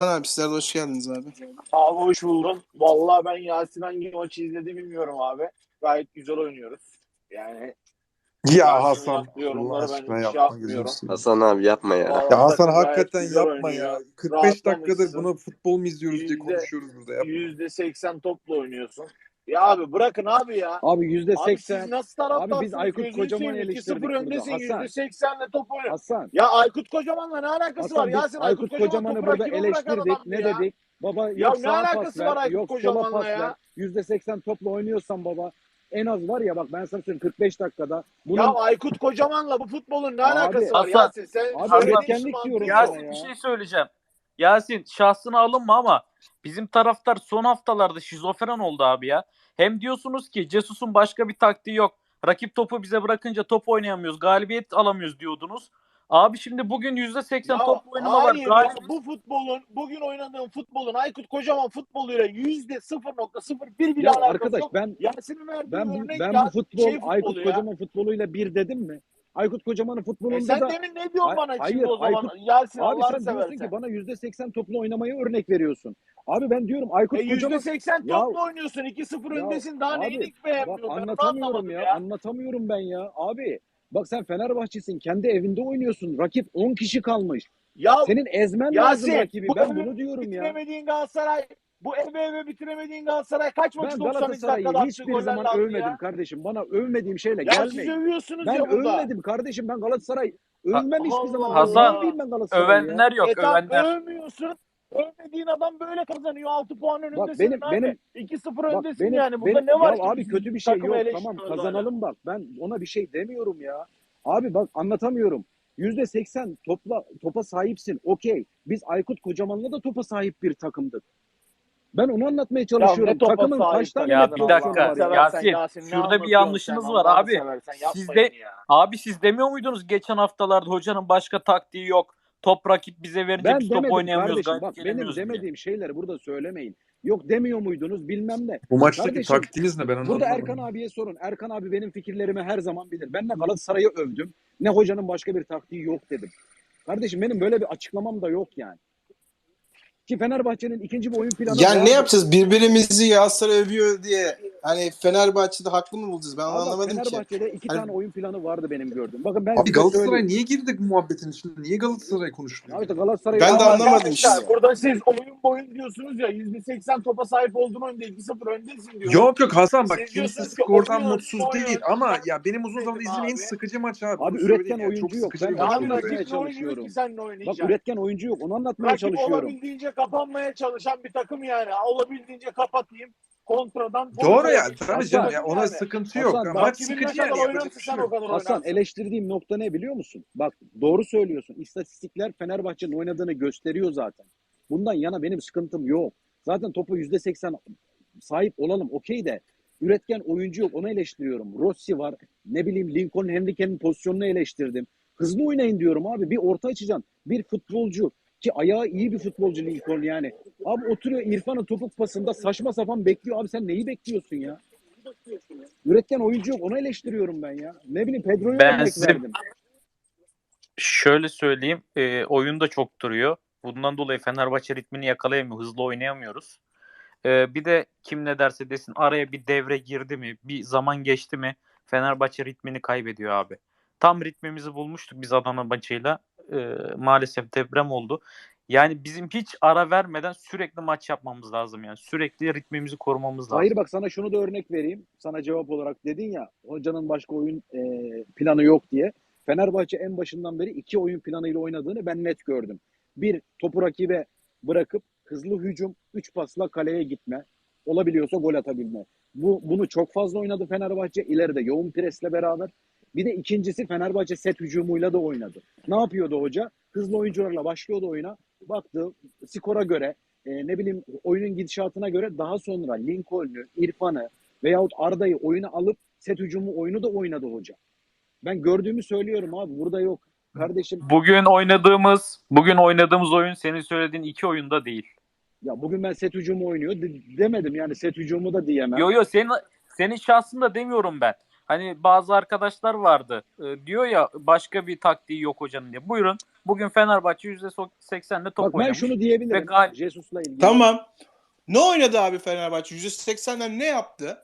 abi sizler de hoş geldiniz abi. Abi hoş buldum. Vallahi ben Yasin hangi maçı izledi bilmiyorum abi. Gayet güzel oynuyoruz. Yani Ya Hasan Allah ben aşkına yapma gözünü. Hasan abi yapma ya. Vallahi Ya Hasan gayet hakikaten güzel yapma oynuyor. ya. 45 dakikadır Rahatlamışsın. bunu futbol mu izliyoruz diye Yüzde- konuşuyoruz burada. Yapma. %80 topla oynuyorsun. Ya abi bırakın abi ya. Abi yüzde Abi siz seksen. nasıl taraftarsınız? Abi biz Aykut seveyim, eleştirdik 2-0 burada. öndesin Hasan. %80'le top oynuyor. Hasan. Ya Aykut Kocaman'la ne alakası Hasan var Yasin? Aykut Kocaman Kocaman'ı burada eleştirdik. Ne ya. dedik? Baba Ya yok ne sağa alakası var Aykut yok sola Kocaman'la pas ya? Yüzde seksen topla oynuyorsan baba en az var ya bak ben sana söyleyeyim 45 dakikada bunun Ya Aykut Kocaman'la bu futbolun ne Abi- alakası var Hasan- Yasin? Sen Abi üretkenlik diyorum Yasin ya. bir şey söyleyeceğim. Yasin şahsına alınma ama bizim taraftar son haftalarda şizofren oldu abi ya. Hem diyorsunuz ki Cesus'un başka bir taktiği yok. Rakip topu bize bırakınca top oynayamıyoruz. Galibiyet alamıyoruz diyordunuz. Abi şimdi bugün %80 Ya top oynama var. Galibiyet- bu futbolun bugün oynadığım futbolun Aykut Kocaman futboluyla yüzde 0.01 bile ya alakası arkadaş yok. ben Yasin'in verdiği ben örnek ben ya, bu futbol şey futbolu Aykut ya. Kocaman futboluyla bir dedim mi? Aykut Kocaman'ın E futbolunda sen da demin ne diyorsun Hay- bana hayır, şimdi o zaman? Aykut- Yasin Abi sen diyorsun seversen. ki bana yüzde seksen topla oynamayı örnek veriyorsun. Abi ben diyorum Aykut E Kocaman 80 Ya- topla oynuyorsun. 2-0 Ya öndesin. Daha abi, neyini Bak beğenmiyorsun? Onu anlatamıyorum ya, ya. Anlatamıyorum ben ya. Abi bak sen Fenerbahçesin. Kendi evinde oynuyorsun. Rakip 10 kişi kalmış. Ya Senin ezmen Yasin, lazım rakibi. bu Ben bunu diyorum ya. Galatasaray bu eve eve bitiremediğin Galatasaray kaç maçı Ben 90 Galatasaray'ı dakikada hiçbir attığı zaman gollerle aldı övmedim ya. kardeşim. Bana övmediğim şeyle Ya siz gelmeyin. övüyorsunuz Ben ya burada. övmedim kardeşim. Ben Galatasaray övmem hiçbir zaman. Hasan, Övmeyeyim ben Galatasaray'ı ya. Övenler yok E tamam övenler. övmüyorsun. Övmediğin adam böyle kazanıyor. 6 puan önündesin. Bak benim- abi. benim- 2-0 Bak öndesin benim, yani. Burada benim- ne var ya ki abi bizim kötü bir şey takımı yok. Tamam eleştiriyoruz kazanalım bak. Ben ona bir şey demiyorum ya. Abi bak anlatamıyorum. Yüzde seksen topla, topa sahipsin. Okey. Biz Aykut Kocaman'la da topa sahip bir takımdık. Ben onu anlatmaya çalışıyorum. topa Takımın kaç tane Ya bir dakika, var ya? Yasin, Yasin, şurada bir yanlışınız sen? var Allah'ını abi. Sizde- ya. Abi siz demiyor muydunuz geçen haftalarda hocanın başka taktiği yok. Top rakip bize verince Ben biz top demedim oynayamıyoruz. kardeşim. Bak benim gelemiyoruz diye. demediğim şeyleri burada söylemeyin. Yok demiyor muydunuz bilmem ne. Bu maçtaki Kardeşim, taktiğiniz ne ben onu Burada anlamadım. Erkan abiye sorun. Erkan abi benim fikirlerimi her zaman bilir. Ben ne Galatasaray'ı övdüm ne hocanın başka bir taktiği yok dedim. Kardeşim benim böyle bir açıklamam da yok yani. Ki Fenerbahçe'nin ikinci bir oyun planı Yani ne yapacağız? Birbirimizi Galatasaray övüyor diye hani Fenerbahçe'de haklı mı bulacağız? Ben Ama anlamadım ki. Fenerbahçe'de iki Hani- tane oyun planı vardı benim gördüğüm. Bakın ben Abi Galatasaray söyleyeyim. niye girdik bu muhabbetin içine? Niye Galatasaray konuşuluyor? Abi işte Galatasaray Ben de Ama anlamadım işte. Burada siz oyun boyun diyorsunuz ya %80 topa sahip olduğun oyunda 2-0 öndesin diyorsunuz. Yok yok Hasan bak Siz kimse skordan mutsuz oynuyoruz. değil ama ya benim uzun zamandır izlediğim en sıkıcı maç abi. Abi Bunu üretken oyuncu çok yok. Ben Abi rakip çalışıyorum. Bak üretken oyuncu yok. Onu anlatmaya Rakip çalışıyorum. olabildiğince kapanmaya çalışan bir takım yani. Olabildiğince kapatayım. Kontradan Doğru ya tabii canım ya ona yani. sıkıntı yok. Hasan, maç sıkıcı yani şey Hasan eleştirdiğim nokta ne biliyor musun? Bak doğru söylüyorsun. İstatistikler Fenerbahçe'nin oynadığını gösteriyor zaten. Bundan yana benim sıkıntım yok. Zaten topu %80 sahip olalım okey de üretken oyuncu yok onu eleştiriyorum. Rossi var ne bileyim Lincoln Henrique'nin pozisyonunu eleştirdim. Hızlı oynayın diyorum abi bir orta açacaksın. Bir futbolcu ki ayağı iyi bir futbolcu Lincoln yani. Abi oturuyor İrfan'ın topuk pasında saçma sapan bekliyor. Abi sen neyi bekliyorsun ya? Üretken oyuncu yok onu eleştiriyorum ben ya. Ne bileyim Pedro'yu Ben size- verdim. Şöyle söyleyeyim. E, oyun da çok duruyor. Bundan dolayı Fenerbahçe ritmini yakalayamıyor. Hızlı oynayamıyoruz. E, bir de kim ne derse desin araya bir devre girdi mi, bir zaman geçti mi Fenerbahçe ritmini kaybediyor abi. Tam ritmimizi bulmuştuk biz Adana maçıyla. E, maalesef deprem oldu. Yani bizim hiç ara vermeden sürekli maç yapmamız lazım yani. Sürekli ritmimizi korumamız lazım. Hayır bak sana şunu da örnek vereyim. Sana cevap olarak dedin ya hocanın başka oyun e, planı yok diye. Fenerbahçe en başından beri iki oyun planıyla oynadığını ben net gördüm. Bir topu rakibe bırakıp hızlı hücum, üç pasla kaleye gitme. Olabiliyorsa gol atabilme. Bu, bunu çok fazla oynadı Fenerbahçe. İleride yoğun presle beraber. Bir de ikincisi Fenerbahçe set hücumuyla da oynadı. Ne yapıyordu hoca? Hızlı oyuncularla başlıyordu oyuna. Baktı skora göre e, ne bileyim oyunun gidişatına göre daha sonra Lincoln'u, İrfan'ı veyahut Arda'yı oyuna alıp set hücumu oyunu da oynadı hoca. Ben gördüğümü söylüyorum abi burada yok. Kardeşim Bugün oynadığımız bugün oynadığımız oyun senin söylediğin iki oyunda değil. ya bugün ben set hücumu oynuyor de- demedim yani set hücumu da diyemem. Yo yo senin senin şahsında demiyorum ben. Hani bazı arkadaşlar vardı. e, diyor ya başka bir taktiği yok hocanın diye. Buyurun. Bugün Fenerbahçe %80'de top Bak ben oynamış. şunu Ve diyebilirim. gal- Jesus'la ilgili. Tamam. Ne oynadı abi Fenerbahçe? %80'den ne yaptı?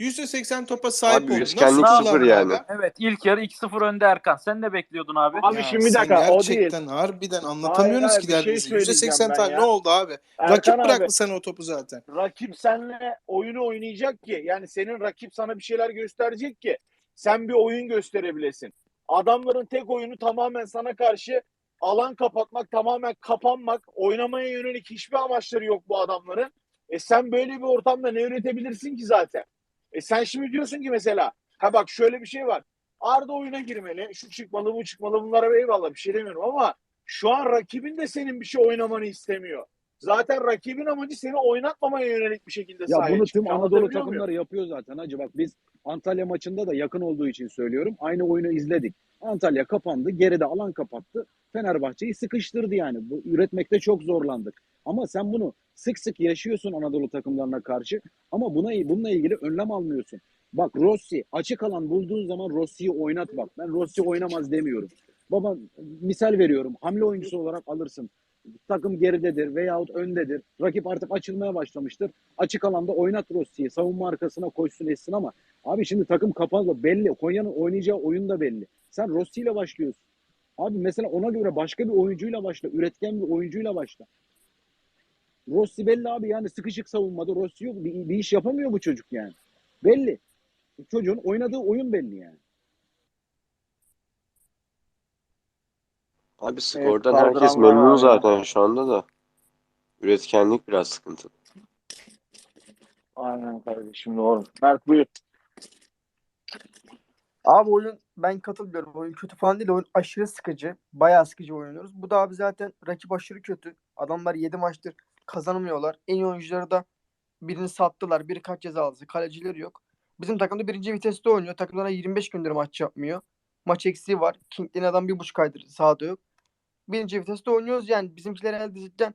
%80 topa sahip Abi oldu. Nasıl sıfır yani. Evet ilk yarı 2-0 önde Erkan. Sen ne bekliyordun abi? Abi Ya şimdi bir sen dakika, o değil. gerçekten harbiden anlatamıyorsunuz Hayır, ki hayır, bir şey derdinizi. söyleyeceğim %80 ben tane ya. ne oldu abi? Erkan Rakip abi, bıraktı sana o topu zaten. rakip seninle oyunu oynayacak ki yani senin rakip sana bir şeyler gösterecek ki sen bir oyun gösterebilesin. Adamların tek oyunu tamamen sana karşı alan kapatmak, tamamen kapanmak, oynamaya yönelik hiçbir amaçları yok bu adamların. E sen böyle bir ortamda ne üretebilirsin ki zaten? E sen şimdi diyorsun ki mesela ha bak şöyle bir şey var. Arda oyuna girmeli, şu çıkmalı, bu çıkmalı bunlara eyvallah bir şey demiyorum ama şu an rakibin de senin bir şey oynamanı istemiyor. Zaten rakibin amacı seni oynatmamaya yönelik bir şekilde Ya sahaya bunu çıkıyor. tüm Anadolu Anlatabiliyor muyum? takımları yapıyor zaten hacı. Bak biz Antalya maçında da yakın olduğu için söylüyorum. Aynı oyunu izledik. Antalya kapandı. Geride alan kapattı. Fenerbahçe'yi sıkıştırdı yani. Bu üretmekte çok zorlandık. Ama sen bunu sık sık yaşıyorsun Anadolu takımlarına karşı. Ama buna bununla ilgili önlem almıyorsun. Bak Rossi açık alan bulduğun zaman Rossi'yi oynat bak. Ben Rossi oynamaz demiyorum. Baba misal veriyorum. Hamle oyuncusu olarak alırsın. Takım geridedir veyahut öndedir. Rakip artık açılmaya başlamıştır. Açık alanda oynat Rossi'yi. Savunma arkasına koşsun etsin ama abi şimdi takım kapalı belli. Konya'nın oynayacağı oyun da belli. Sen Rossi ile başlıyorsun. Abi mesela ona göre başka bir oyuncuyla başla. Üretken bir oyuncuyla başla. Rossi belli abi yani sıkışık savunmada Rossi yok. Bir, bir iş yapamıyor bu çocuk yani. Belli. Çocuğun oynadığı oyun belli yani. Abi skordan Evet, herkes memnun zaten şu anda da. Üretkenlik biraz sıkıntı. Aynen kardeşim doğru. Mert buyur. Abi oyun ben katılmıyorum. Oyun kötü falan değil. Oyun aşırı sıkıcı. Bayağı sıkıcı oynuyoruz. Bu da abi zaten rakip aşırı kötü. Adamlar 7 maçtır kazanamıyorlar. En iyi oyuncuları da birini sattılar. Biri kaç ceza aldı. Kalecileri yok. Bizim takımda birinci viteste oynuyor. Takımlara 25 gündür maç yapmıyor. Maç eksiği var. King'den adam bir buçuk aydır sahada yok. Birinci viteste oynuyoruz yani. Bizimkiler elde cidden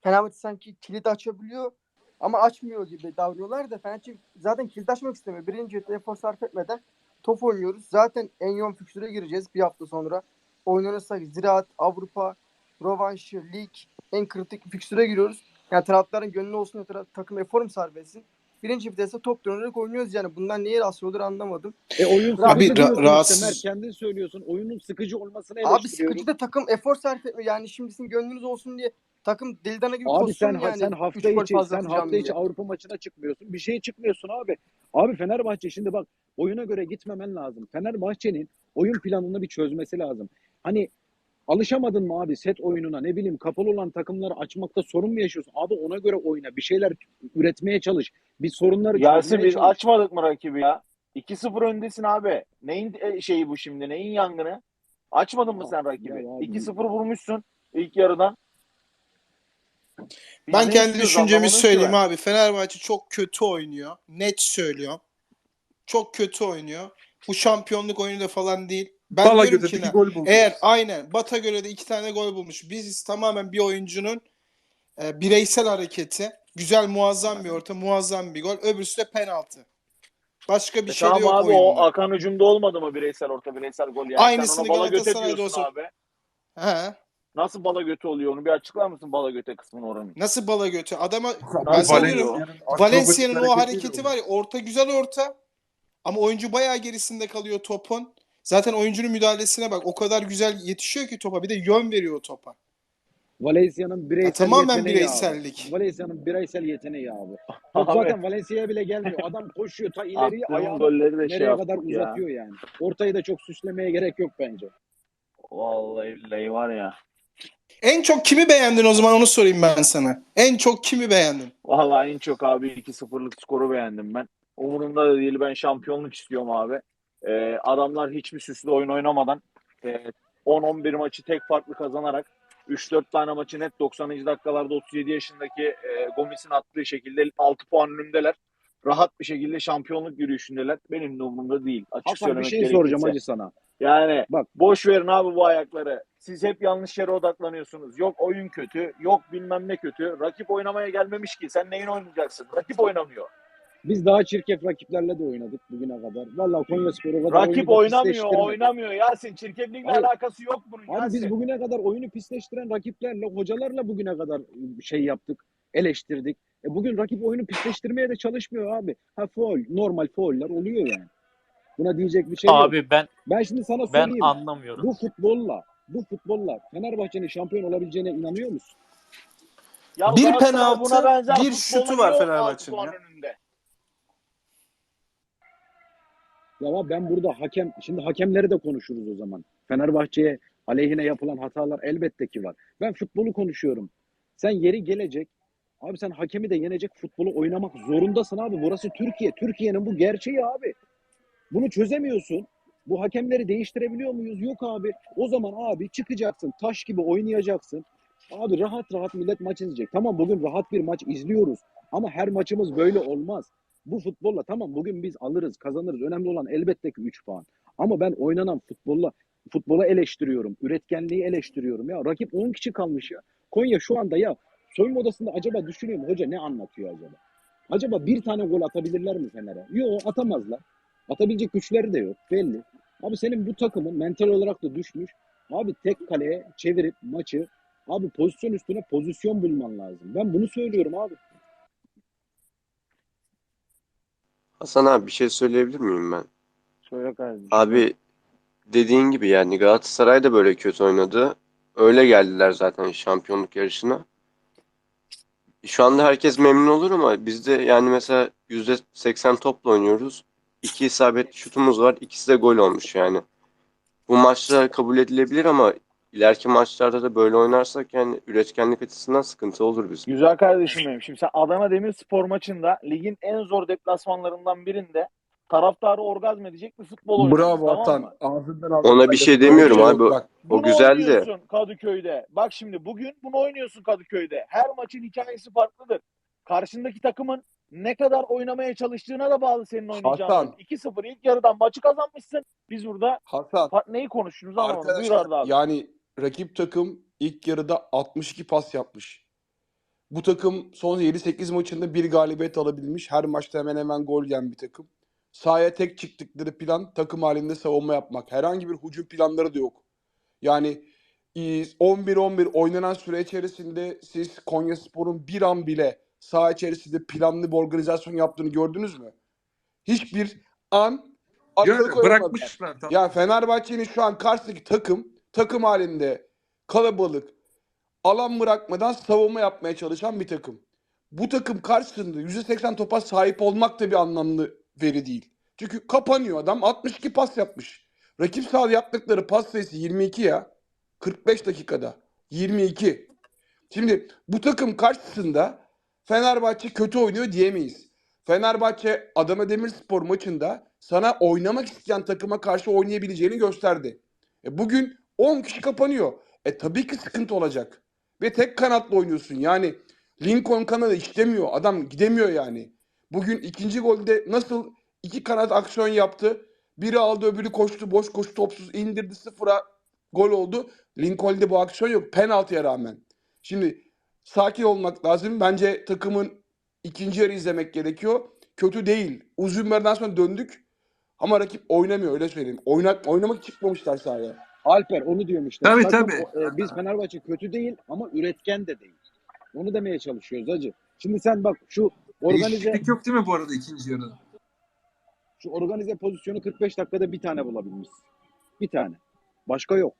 Fenerbahçe sanki kilit açabiliyor ama açmıyor gibi davranıyorlar da Fenerbahçe zaten kilit açmak istemiyor. Birinci viteste efor sarf etmeden top oynuyoruz. Zaten en yoğun fikstüre gireceğiz bir hafta sonra. Oynanırsak Ziraat, Avrupa, Rovanşı, Lig en kritik fikstüre giriyoruz. Yani taraftarın gönlü olsun taraf, takım efor sarf etsin. Birinci viteste top dönerek oynuyoruz yani. Bundan niye rahatsız olur anlamadım. E oyun Abi ra- işte rahatsız- Mert kendin söylüyorsun. Oyunun sıkıcı olmasını Abi sıkıcı da takım efor sarf etmiyor. Yani şimdi sizin gönlünüz olsun diye takım deli gibi Abi sen yani. sen hafta içi sen hafta içi. Avrupa maçına çıkmıyorsun. Bir şeye çıkmıyorsun abi. Abi Fenerbahçe şimdi bak oyuna göre gitmemen lazım. Fenerbahçe'nin oyun planını bir çözmesi lazım. Hani alışamadın mı abi set oyununa ne bileyim kapalı olan takımları açmakta sorun mu yaşıyorsun? Abi ona göre oyna. Bir şeyler üretmeye çalış. Bir sorunları Yasin biz çalış. açmadık mı rakibi ya? 2-0 öndesin abi. Neyin e, şeyi bu şimdi? Neyin yangını? Açmadın mı sen rakibi? ya abi- 2-0 vurmuşsun ilk yarıdan. Biz Ben kendi düşüncemi söyleyeyim ben. abi. Fenerbahçe çok kötü oynuyor. Net söylüyorum. Çok kötü oynuyor. Bu şampiyonluk oyunu da falan değil. Ben Bala diyorum ki gol buldu. Eğer aynen Bata göre de iki tane gol bulmuş. Biz tamamen bir oyuncunun e, bireysel hareketi. Güzel muazzam bir orta, muazzam bir gol. Öbürsü de penaltı. Başka bir E şey tamam yok abi o oyunda. Akan hücumda olmadı mı bireysel orta bireysel gol yani? Aynısını Sen ona bala göte diyorsun olsa- abi. He. Nasıl bala götü oluyor onu bir açıklar mısın bala göte kısmını oranın? Nasıl bala götü? Adama ben diyorum Valencia'nın o hareketi var ya orta güzel orta ama oyuncu bayağı gerisinde kalıyor topun. Zaten oyuncunun müdahalesine bak o kadar güzel yetişiyor ki topa bir de yön veriyor o topa. Valencia'nın bireysel Ya tamamen yeteneği bireysellik. Abi. Valencia'nın bireysel yeteneği abi. Top zaten Valencia'ya bile gelmiyor. Adam koşuyor ta ileriye ayağını golleri de şey nereye kadar yaptık ya. uzatıyor yani. Ortayı da çok süslemeye gerek yok bence. Vallahi billahi var ya. En çok kimi beğendin o zaman onu sorayım ben sana. En çok kimi beğendin? Vallahi en çok abi 2-0'lık skoru beğendim ben. Umurumda da değil ben şampiyonluk istiyorum abi. Ee, adamlar hiçbir süslü oyun oynamadan e, 10-11 maçı tek farklı kazanarak 3-4 tane maçı net 90. dakikalarda 37 yaşındaki e, Gomis'in attığı şekilde 6 puan önündeler. Rahat bir şekilde şampiyonluk yürüyüşündeler. Benim de umurumda değil. Açık Hakan bir şey gerekirse. soracağım hacı sana. Yani Bak. boş verin abi bu ayakları. Siz hep yanlış yere odaklanıyorsunuz. Yok oyun kötü, yok bilmem ne kötü. Rakip oynamaya gelmemiş ki. Sen neyin oynayacaksın? Rakip oynamıyor. Biz daha çirkef rakiplerle de oynadık bugüne kadar. Vallahi Konyaspor o kadar Rakip oynamıyor, oynamıyor Yasin. Çirkeflikle Hayır. alakası yok bunun Abi Yasin. biz bugüne kadar oyunu pisleştiren rakiplerle, hocalarla bugüne kadar şey yaptık, eleştirdik. E bugün rakip oyunu pisleştirmeye de çalışmıyor abi. Ha foul, normal fauller oluyor yani. Buna diyecek bir şey yok. Abi ben Ben şimdi sana ben söyleyeyim. anlamıyorum. Bu futbolla, bu futbolla Fenerbahçe'nin şampiyon olabileceğine inanıyor musun? Ya Bir penaltı, buna benzer bir şutu var Fenerbahçe'nin altı puan ya. ben burada hakem, şimdi hakemleri de konuşuruz o zaman. Fenerbahçe'ye aleyhine yapılan hatalar elbette ki var. Ben futbolu konuşuyorum. Sen yeri gelecek. Abi sen hakemi de yenecek futbolu oynamak zorundasın abi. Burası Türkiye. Türkiye'nin bu gerçeği abi. Bunu çözemiyorsun. Bu hakemleri değiştirebiliyor muyuz? Yok abi. O zaman abi çıkacaksın. Taş gibi oynayacaksın. Abi rahat rahat millet maç izleyecek. Tamam bugün rahat bir maç izliyoruz. Ama her maçımız böyle olmaz. Bu futbolla tamam bugün biz alırız, kazanırız. Önemli olan elbette ki 3 puan. Ama ben oynanan futbolla futbola eleştiriyorum. Üretkenliği eleştiriyorum. Ya rakip 10 kişi kalmış ya. Konya şu anda ya soyunma odasında acaba düşünüyorum hoca ne anlatıyor acaba? Acaba bir tane gol atabilirler mi Fener'e? Yok atamazlar. Atabilecek güçleri de yok belli. Abi senin bu takımın mental olarak da düşmüş. Abi tek kaleye çevirip maçı abi pozisyon üstüne pozisyon bulman lazım. Ben bunu söylüyorum abi. Hasan abi bir şey söyleyebilir miyim ben? Söyle kardeşim. Abi dediğin gibi yani Galatasaray da böyle kötü oynadı. Öyle geldiler zaten şampiyonluk yarışına. Şu anda herkes memnun olur ama biz de yani mesela %80 topla oynuyoruz. İki isabetli şutumuz var. İkisi de gol olmuş yani. Bu maçlar kabul edilebilir ama ileriki maçlarda da böyle oynarsak yani üretkenlik açısından sıkıntı olur bizim. Güzel kardeşim benim. Şimdi sen Adana Demirspor maçında ligin en zor deplasmanlarından birinde taraftarı orgazm edecek bir futbol oynuyorsun. Bravo tamam mı? Ağzından Ona bir şey demiyorum abi. Bak, O Bunu güzel de. oynuyorsun Kadıköy'de. Bak şimdi bugün bunu oynuyorsun Kadıköy'de. Her maçın hikayesi farklıdır. Karşındaki takımın ne kadar oynamaya çalıştığına da bağlı senin oynayacağın. Hasan. oyun. 2-0 ilk yarıdan maçı kazanmışsın. Biz burada Hasan. neyi konuştuğumuzu anlamadım. Buyur Arda abi. yani rakip takım ilk yarıda 62 pas yapmış. Bu takım son 7-8 maçında bir galibiyet alabilmiş. Her maçta hemen hemen gol yiyen bir takım. Sahaya tek çıktıkları plan takım halinde savunma yapmak. Herhangi bir hücum planları da yok. Yani e, 11-11 oynanan süre içerisinde siz Konyaspor'un bir an bile saha içerisinde planlı bir organizasyon yaptığını gördünüz mü? Hiçbir an Gör- bırakmışlar. Tamam. Ya Fenerbahçe'nin şu an karşısındaki takım takım halinde kalabalık alan bırakmadan savunma yapmaya çalışan bir takım. Bu takım karşısında %80 topa sahip olmak da bir anlamlı veri değil. Çünkü kapanıyor adam 62 pas yapmış. Rakip sahada yaptıkları pas sayısı 22 ya. 45 dakikada. 22. Şimdi bu takım karşısında Fenerbahçe kötü oynuyor diyemeyiz. Fenerbahçe Adana Demirspor maçında sana oynamak isteyen takıma karşı oynayabileceğini gösterdi. E bugün 10 kişi kapanıyor. E tabii ki sıkıntı olacak. Ve tek kanatla oynuyorsun. Yani Lincoln kanadı işlemiyor. Adam gidemiyor yani. Bugün ikinci golde nasıl iki kanat aksiyon yaptı. Biri aldı öbürü koştu. Boş koştu topsuz indirdi sıfıra gol oldu. Lincoln'de bu aksiyon yok. Penaltıya rağmen. Şimdi sakin olmak lazım. Bence takımın ikinci yarı izlemek gerekiyor. Kötü değil. Uzun yerden sonra döndük. Ama rakip oynamıyor öyle söyleyeyim. Oynak, oynamak çıkmamışlar sahaya. Alper onu diyorum işte. Tabii, Takım, tabii. o- e, biz Fenerbahçe kötü değil ama üretken de değil. Onu demeye çalışıyoruz hacı. Şimdi sen bak şu organize Değişiklik yok değil mi bu arada ikinci yarıda? şu organize pozisyonu 45 dakikada bir tane bulabilmişsin. Bir tane. Başka yok.